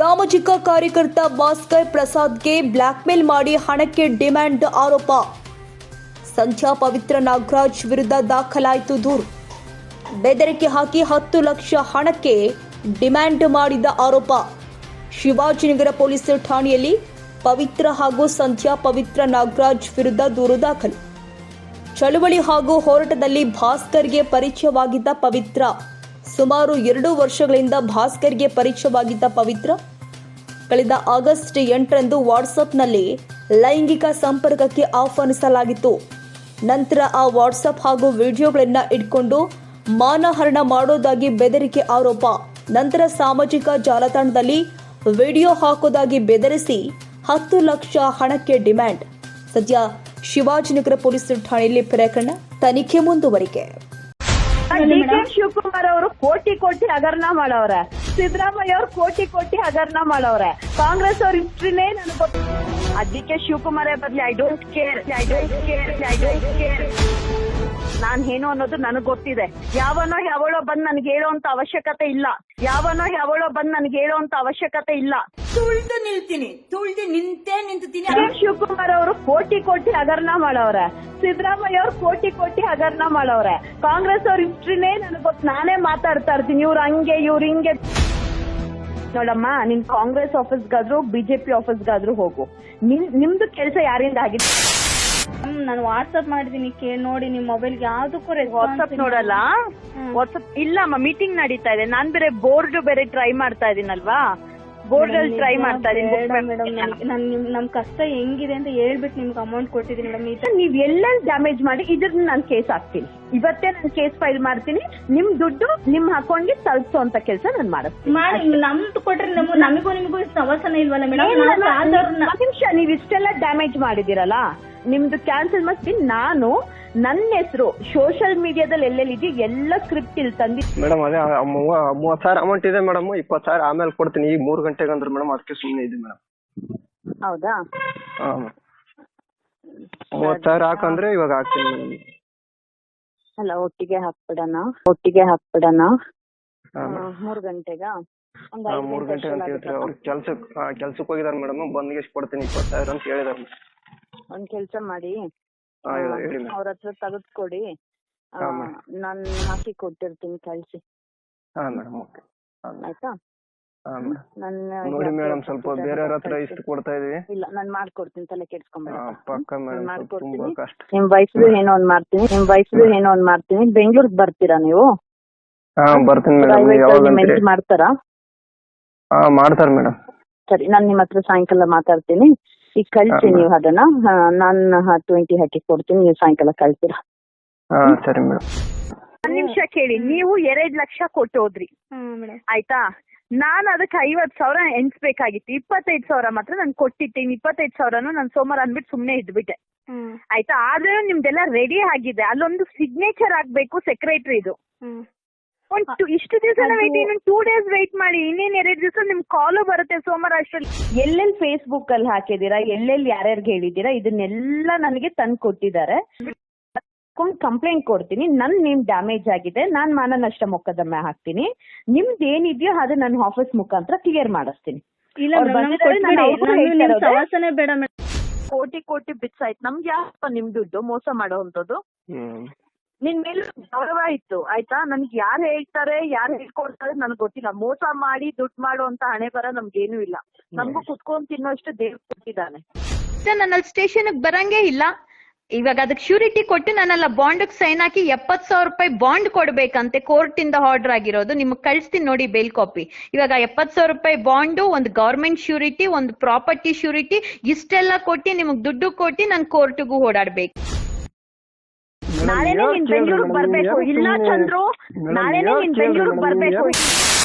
ಸಾಮಾಜಿಕ ಕಾರ್ಯಕರ್ತ ಭಾಸ್ಕರ್ ಪ್ರಸಾದ್ಗೆ ಬ್ಲ್ಯಾಕ್ಮೇಲ್ ಮಾಡಿ ಹಣಕ್ಕೆ ಡಿಮ್ಯಾಂಡ್ ಆರೋಪ. ಸಂಧ್ಯಾ ಪವಿತ್ರ ನಾಗರಾಜ್ ವಿರುದ್ಧ ದಾಖಲಾಯಿತು ದೂರು. ಬೆದರಿಕೆ ಹಾಕಿ ಹತ್ತು ಲಕ್ಷ ಹಣಕ್ಕೆ ಡಿಮ್ಯಾಂಡ್ ಮಾಡಿದ ಆರೋಪ. ಶಿವಾಜಿನಗರ ಪೊಲೀಸ್ ಠಾಣೆಯಲ್ಲಿ ಪವಿತ್ರ ಹಾಗೂ ಸಂಧ್ಯಾ ಪವಿತ್ರ ನಾಗರಾಜ್ ವಿರುದ್ಧ ದೂರು ದಾಖಲು. ಚಳುವಳಿ ಹಾಗೂ ಹೋರಾಟದಲ್ಲಿ ಭಾಸ್ಕರ್ಗೆ ಪರಿಚಯವಾಗಿದ್ದ ಪವಿತ್ರ. ಸುಮಾರು ಎರಡು ವರ್ಷಗಳಿಂದ ಭಾಸ್ಕರ್ಗೆ ಪರಿಚಯವಾಗಿದ್ದ ಪವಿತ್ರ ಕಳೆದ ಆಗಸ್ಟ್ ಎಂಟರಂದು ವಾಟ್ಸಪ್ನಲ್ಲಿ ಲೈಂಗಿಕ ಸಂಪರ್ಕಕ್ಕೆ ಆಹ್ವಾನಿಸಲಾಗಿತ್ತು. ನಂತರ ಆ ವಾಟ್ಸಪ್ ಹಾಗೂ ವಿಡಿಯೋಗಳನ್ನು ಇಟ್ಕೊಂಡು ಮಾನಹರಣ ಮಾಡೋದಾಗಿ ಬೆದರಿಕೆ ಆರೋಪ. ನಂತರ ಸಾಮಾಜಿಕ ಜಾಲತಾಣದಲ್ಲಿ ವಿಡಿಯೋ ಹಾಕೋದಾಗಿ ಬೆದರಿಸಿ ಹತ್ತು ಲಕ್ಷ ಹಣಕ್ಕೆ ಡಿಮ್ಯಾಂಡ್. ಸದ್ಯ ಶಿವಾಜಿನಗರ ಪೊಲೀಸ್ ಠಾಣೆಯಲ್ಲಿ ಪ್ರಕರಣ ತನಿಖೆ ಮುಂದುವರಿಕೆ. ಶಿವಕುಮಾರ್ ಅವರು ಕೋಟಿ ಕೋಟಿ ಹಗರಣ ಮಾಡವ್ರೆ ಸಿದ್ದರಾಮಯ್ಯ ಅವ್ರು ಕೋಟಿ ಕೋಟಿ ಹಗರಣ ಮಾಡವ್ರೆ. ಕಾಂಗ್ರೆಸ್ ಅವ್ರ ಹಿಸ್ಟ್ರಿನೇ ನನಗೆ ಗೊತ್ತು ಅದಕ್ಕೆ ಶಿವಕುಮಾರೇ ಬದ್ಲಿ I don't care I don't care I don't care ನಾನ್ ಏನು ಅನ್ನೋದು ನನಗ್ ಗೊತ್ತಿದೆ. ಯಾವನೋ ಯಾವಳೋ ಬಂದ್ ನನ್ಗೆ ಹೇಳೋಂತ ಅವಶ್ಯಕತೆ ಇಲ್ಲ. ಯಾವನೋ ಯಾವಳೋ ಬಂದ್ ನನ್ಗೆ ಹೇಳೋಂತ ಅವಶ್ಯಕತೆ ಇಲ್ಲ. ತುಳ್ದು ನಿಲ್ತೀನಿ ತುಳ್ದು ನಿಂತೇ ನಿಂತೀನಿ ಶಿವಕುಮಾರ್ ಅವರು ಕೋಟಿ ಕೋಟಿ ಹಗರಣ ಮಾಡವ್ರೆ. ಸಿದ್ದರಾಮಯ್ಯ ಅವ್ರು ಕೋಟಿ ಕೋಟಿ ಹಗರಣ ಮಾಡವ್ರೆ. ಕಾಂಗ್ರೆಸ್ ಅವ್ರ ಹಿಸ್ಟ್ರಿನೇ ನನಗೆ ಗೊತ್ತು ನಾನೇ ಮಾತಾಡ್ತಾ ಇರ್ತೀನಿ ಇವ್ರು ಹಂಗೆ ಇವ್ರು ಹಿಂಗೆ. ನೋಡಮ್ಮ ನಿನ್ ಕಾಂಗ್ರೆಸ್ ಆಫೀಸ್ಗಾದ್ರು ಬಿಜೆಪಿ ಆಫೀಸ್ಗಾದ್ರು ಹೋಗು. ನಿಮ್ ನಿಮ್ದು ಕೆಲಸ ಯಾರಿಂದ ಆಗಿದೆ? ನಾನು ವಾಟ್ಸ್ಆಪ್ ಮಾಡಿದೀನಿ ಕೇಳಿ ನೋಡಿ ನಿಮ್ ಮೊಬೈಲ್ ಯಾವ್ದಕ್ಕೂ ವಾಟ್ಸ್ಆಪ್ ನೋಡಲ್ಲ? ವಾಟ್ಸ್ಆಪ್ ಇಲ್ಲಮ್ಮ ಮೀಟಿಂಗ್ ನಡೀತಾ ಇದೆ. ನಾನ್ ಬೇರೆ ಬೋರ್ಡ್ ಬೇರೆ ಟ್ರೈ ಮಾಡ್ತಾ ಇದೀನಲ್ವಾ? ಬೋರ್ಡ್ ಅಲ್ಲಿ ಟ್ರೈ ಮಾಡ್ತಾ ಇದೀನಿ ನನ್. ನಿಮ್ ಕಷ್ಟ ಹೆಂಗಿದೆ ಅಂತ ಹೇಳ್ಬಿಟ್ಟು ನಿಮ್ಗೆ ಅಮೌಂಟ್ ಕೊಟ್ಟಿದ್ದೀನಿ ಮೇಡಮ್. ಈ ತರ ನೀವ್ ಎಲ್ಲ ಡ್ಯಾಮೇಜ್ ಮಾಡಿ ಇದ್ರನ್ನ ನಾನು ಕೇಸ್ ಹಾಕ್ತೀನಿ. ಇವತ್ತೇ ನಾನು ಕೇಸ್ ಫೈಲ್ ಮಾಡ್ತೀನಿ ನಿಮ್ ದುಡ್ಡು ನಿಮ್ ಅಕೌಂಟ್ಗೆ ತಲುಪಿಸೋ ಅಂತ ಕೆಲಸ ನಾನು ಮಾಡ್ತೀನಿ ಮಾಡಿ ನಮ್ದು ಕೊಟ್ರೆ ನಮ್ ನಮಗೂ ನಿಮಗೂ ಸಮಸ್ಯೆನೇ ಇಲ್ವಲ್ಲ ಮೇಡಮ್? ನಿಮಿಷ ನೀವ್ ಇಷ್ಟೆಲ್ಲ ಡ್ಯಾಮೇಜ್ ಮಾಡಿದಿರಲ್ಲ ನಿಮ್ದು ಕ್ಯಾನ್ಸಲ್ ಮಾಡ್ತೀನಿ ನಾನು. ನನ್ನ ಹೆಸರು ಸೋಷಿಯಲ್ ಮೀಡಿಯಾದಲ್ಲಿ ಎಲ್ಲೆಲ್ಲಿದೆ ಎಲ್ಲ ಸ್ಕ್ರಿಪ್ಟ್ ಇಲ್ಲಿ ತಂದಿ ಮೇಡಮ್ ಅದೇ ಆ ಮೂವ- ಮೂವತ್ತು ಸಾವಿರ ಅಮೌಂಟ್ ಇದೆ ಮೇಡಮ್ ಇಪ್ಪತ್ತು ಸಾವಿರ ಆಮೇಲೆ ಕೊಡ್ತೀನಿ. ಈಗ ಮೂರು ಗಂಟೆಗೆ ಅಂದ್ರೆ ಮೇಡಮ್ ಅದಕ್ಕೆ ಸುಮ್ಮನೆ ಇದೆ ಮೇಡಮ್ ಹೌದಾ? ಮೂವತ್ತು ಸಾವಿರ ಹಾಕಂದ್ರೆ ಇವಾಗ ಹಾಕ್ತೀನಿ ಮೇಡಮ್ ಅಲ್ಲ ಒಟ್ಟಿಗೆ ಹಾಕ್ಬಿಡಣ ಒಟ್ಟಿಗೆ ಹಾಕ್ಬಿಡಣ. ಮೂರ್ ಗಂಟೆಗ? ಮೂರ್ ಗಂಟೆ ಅಂತ ಹೇಳ್ತಾರೆ? ಅವ್ರು ಕೆಲ್ಸಕ್ಕೆ ಕೆಲ್ಸಕ್ಕೆ ಹೋಗಿದಾರೆ ಮೇಡಮ್ ಬಂದ್ಗೆ ಕೊಡ್ತೀನಿ ಇಪ್ಪತ್ತು ಸಾವಿರ ಅಂತ ಹೇಳಿದಾರೆ ಒಂದ್ ಕೆಲ್ಸ ಮಾಡಿ. ಅವ್ರ ಹತ್ರ ತೆಗೆದ್ಕೊಡಿ. ನಾನ್ ಹಾಕಿ ಕೊಟ್ಟಿರ್ತೀನಿ ಕಳಿಸಿ. ಹಾಂ ಮೇಡಮ್ ಓಕೆ. ಆಯ್ತಾ? ನೋಡಿ ಮೇಡಮ್ ಸ್ವಲ್ಪ ಬೇರೆಯವ್ರ ಹತ್ರ ಇಷ್ಟು ಕೊಡ್ತಾ ಇದೀವಿ ಇಲ್ಲ ನಾನ್ ಮಾಡ್ಕೊಡ್ತೀನಿ ತಲೆ ಕೆಡ್ಸ್ಕೊಂಬೇಡ ನಿಮ್ ವಯಸ್ಸು ಏನೋ ಒಂದ್ ಮಾಡ್ತೀನಿ ನಿಮ್ ವಯಸ್ಸು ಏನೋ ಒಂದ್ ಮಾಡ್ತೀನಿ. ಬೆಂಗಳೂರಿಗೆ ಬರ್ತೀರಾ ನೀವು? ಹಾ ಬರ್ತೀನಿ ಮೇಡಮ್. ಯಾವಾಗ ಮಾಡ್ತಾರಾ? ಹಾಂ ಮಾಡ್ತಾರೆ ಮೇಡಮ್. ಸರಿ ನಾನು ನಿಮ್ಮ ಹತ್ರ ಸಾಯಂಕಾಲ ಮಾತಾಡ್ತೀನಿ. ಈಗ ಕಳಿಸಿ ನೀವು ಅದನ್ನ. ನಾನು ನಾನ್ ಟ್ವೆಂಟಿ ಹಾಕಿ ಕೊಡ್ತೀನಿ ನೀವು ಸಾಯಂಕಾಲ ಕಳ್ತೀರಾ? ಹಾಂ ಸರಿ ಮೇಡಮ್ ಒಂದ್ ನಿಮಿಷ ಕೇಳಿ ನೀವು ಎರಡ್ ಲಕ್ಷ ಕೊಟ್ಟು ಹೋದ್ರಿ ಆಯ್ತಾ? ನಾನು ಅದಕ್ಕೆ ಐವತ್ ಸಾವಿರ ಎಣಿಸ್ಬೇಕಾಗಿತ್ತು. ಇಪ್ಪತ್ತೈದು ಸಾವಿರ ಮಾತ್ರ ನಾನು ಕೊಟ್ಟಿದ್ದೀನಿ ಇಪ್ಪತ್ತೈದು ಸಾವಿರನು ನಾನು ಸೋಮವಾರ ಅಂದ್ಬಿಟ್ಟು ಸುಮ್ನೆ ಇದ್ಬಿಟ್ಟೆ. ಆಯ್ತಾ? ಆದ್ರೆ ನಿಮ್ದೆಲ್ಲ ರೆಡಿ ಆಗಿದೆ. ಅಲ್ಲೊಂದು ಸಿಗ್ನೇಚರ್ ಆಗ್ಬೇಕು ಸೆಕ್ರೆಟರಿದು ಒಂದ್ ಇಷ್ಟು ದಿವಸ ವೆಯ್ಟ್ ಇನ್ನೊಂದು ಟೂ ಡೇಸ್ ವೆಯ್ಟ್ ಮಾಡಿ ಇನ್ನೇನ್ ಎರಡು ದಿವಸ ನಿಮ್ ಕಾಲು ಬರುತ್ತೆ ಸೋಮವಾರ ಅಷ್ಟರಲ್ಲಿ ಎಲ್ಲೆಲ್ಲಿ ಫೇಸ್ಬುಕ್ ಅಲ್ಲಿ ಹಾಕಿದೀರಾ ಎಲ್ಲೆಲ್ಲಿ ಯಾರ್ಯಾರಿಗೆ ಹೇಳಿದೀರಾ ಇದನ್ನೆಲ್ಲ ನನಗೆ ತಂದು ಕೊಟ್ಟಿದ್ದಾರೆ. ಕಂಪ್ಲೇಂಟ್ ಕೊಡ್ತೀನಿ. ನನ್ ನೇಮ್ ಡ್ಯಾಮೇಜ್ ಆಗಿದೆ. ನಾನ್ ಮಾನ ನಷ್ಟ ಮೊಕದ್ದಮೆ ಹಾಕ್ತೀನಿ. ನಿಮ್ದು ಏನಿದೆಯೋ ಅದು ನನ್ನ ಆಫೀಸ್ ಮುಖಾಂತರ ಕ್ಲಿಯರ್ ಮಾಡಿಸ್ತೀನಿ. ಕೋಟಿ ಕೋಟಿ ಬಿಟ್ಸ್ ಆಯ್ತು ನಮ್ಗೆ ಯಾಕಪ್ಪ ನಿಮ್ ದುಡ್ಡು? ಮೋಸ ಮಾಡೋವಂಥದ್ದು ಹ್ಞೂ ನಿನ್ ಮೇಲೆ ಗೌರವ ಇತ್ತು, ಆಯ್ತಾ? ನನ್ಗೆ ಯಾರು ಹೇಳ್ತಾರೆ, ಯಾರು ಹೇಳ್ಕೊಡ್ತಾರೆ ನನ್ಗೆ ಗೊತ್ತಿಲ್ಲ. ಮೋಸ ಮಾಡಿ ದುಡ್ಡು ಮಾಡುವಂತ ಹಣೆ ಬರ ನಮ್ಗೇನು ಇಲ್ಲ. ನಮ್ಗೂ ಕುತ್ಕೊಂಡ್ ತಿನ್ನೋಷ್ಟು ದೇವ್ ಕೊಟ್ಟಿದ್ದಾನೆ. ನನ್ನ ಸ್ಟೇಷನ್ ಬರಂಗೇ ಇಲ್ಲ. ಇವಾಗ ಅದಕ್ಕೆ ಶ್ಯೂರಿಟಿ ಕೊಟ್ಟು ನಾನಲ್ಲ ಬಾಂಡ್ ಸೈನ್ ಹಾಕಿ ಎಪ್ಪತ್ ಸಾವಿರ ರೂಪಾಯಿ ಬಾಂಡ್ ಕೊಡ್ಬೇಕಂತೆ ಕೋರ್ಟ್ ಇಂದ ಆರ್ಡರ್ ಆಗಿರೋದು. ನಿಮ್ಗೆ ಕಳಿಸ್ತೀನಿ ನೋಡಿ ಬೇಲ್ ಕಾಪಿ. ಇವಾಗ ಎಪ್ಪತ್ ಸಾವಿರ ರೂಪಾಯಿ ಬಾಂಡು, ಒಂದು ಗೌರ್ಮೆಂಟ್ ಶ್ಯೂರಿಟಿ, ಒಂದು ಪ್ರಾಪರ್ಟಿ ಶ್ಯೂರಿಟಿ, ಇಷ್ಟೆಲ್ಲ ಕೊಟ್ಟು ನಿಮಗ್ ದುಡ್ಡು ಕೊಟ್ಟು ನಾನು ಕೋರ್ಟ್ಗೂ ಓಡಾಡ್ಬೇಕು. ನಾಳೆನೆ ನೀನ್ ಬೆಂಗಳೂರಿಗೆ ಬರ್ಬೇಕು ಇಲ್ಲ ಚಂದ್ರು ನಾಳೆನೆ ನೀನ್ ಬೆಂಗಳೂರಿಗೆ ಬರ್ಬೇಕು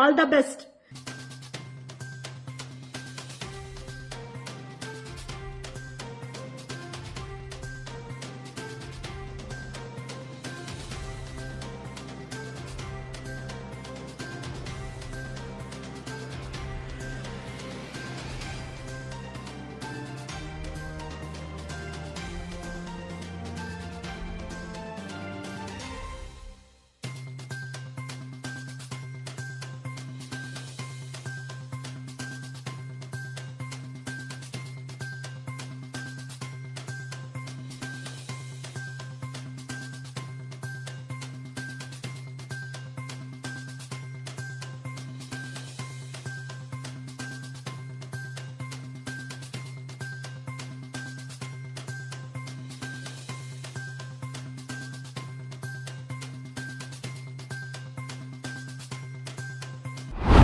ಆಲ್ ದ ಬೆಸ್ಟ್